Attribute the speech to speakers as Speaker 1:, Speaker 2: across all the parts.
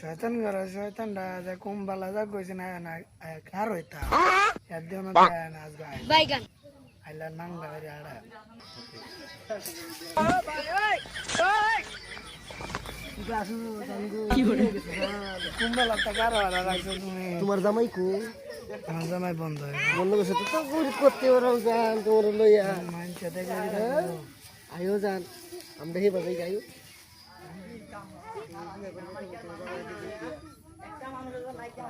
Speaker 1: শয়তান করে শয়তানটা যে কুম্বালা যা কইছে না না কার হইতা এর দিও না নাচ গায়
Speaker 2: বাইগান
Speaker 1: আইলা নাংলা করে আড়া। কুম্বালা তা কার আড়া রাখছো তুমি?
Speaker 3: তোমার জামাই কো?
Speaker 1: আমার জামাই বন্ধ।
Speaker 3: বন্ধ করছে তো গরিব করতে তোমার লইয়া।
Speaker 1: মানছে দেখে
Speaker 3: আমরা হে বাজাই গাইও।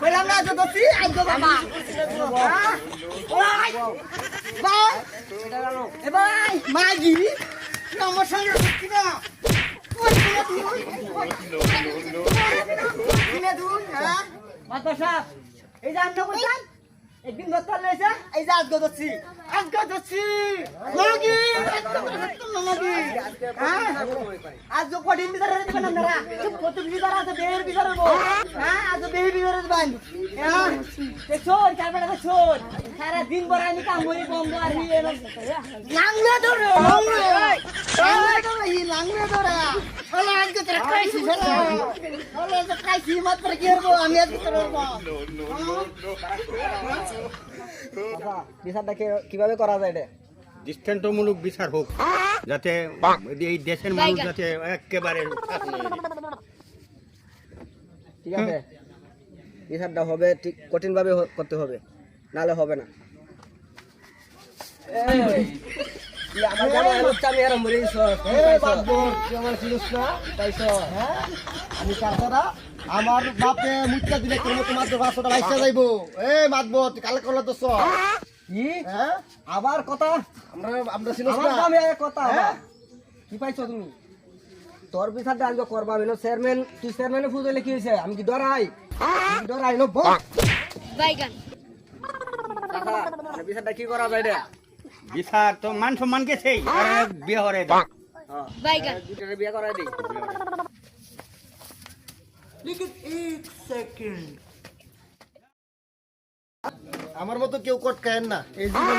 Speaker 4: কইলাম না তো মাগি আমার সঙ্গে হচ্ছি না মাতা সাহেব এই যে আমরা বলছেন একদিন ধরতে লেছে এই যে আজকে ধরছি আজকে ধরছি মাগি হ্যাঁ? আজ তো কঠিন বিচারে দেবেন আপনারা। কত বিচার আছে বেহের বিচার হব। হ্যাঁ? আজ তো বেহের বিচারে দেবেন হ্যাঁ? দেখছ চারপাটা দেখছ সারা দিন পর আমি কাম করি বন্ধ আর নিয়ে লাংলে ধরে লাংলে ধরে লাংলে ধরে। শালা আজকে তোরা খাইছি শালা শালা তো খাইছি মাত্র কি করব? আমি আজকে তোর বিচারটা কীভাবে করা যায় এটা?
Speaker 5: দৃষ্টান্তমূলক বিচার হোক যাতে এই দেশের মানুষ যাতে একেবারে।
Speaker 3: ঠিক আছে। বিচারটা হবে ঠিক কঠিন ভাবে করতে হবে নালে হবে না। আমার চামি আর মরে
Speaker 4: আমি আমার বাপে দিলে কোনো তোমার তো বাসটা যাইবো। এ মাতবো তুই কালে করলে তো
Speaker 3: কি?
Speaker 4: হ্যাঁ?
Speaker 3: আবার কথা?
Speaker 4: আমরা আমরা
Speaker 3: কথা কি পাইছো তুমি? তোর বিচারটা আজকে করবা আমি চেয়ারম্যান তুই চেয়ারম্যানে ফুজ কি হয়েছে আমি কি ডরাই? ডরাই নো
Speaker 2: বাইগান।
Speaker 3: বিচারটা কি করা যায়
Speaker 5: বিচার তো মান সম্মান গেছেই আর বিয়ে হরে
Speaker 3: দুটারে বিয়ে করাই দিই।
Speaker 4: আমার মতো কেউ কটকায়েন না। এই জীবনে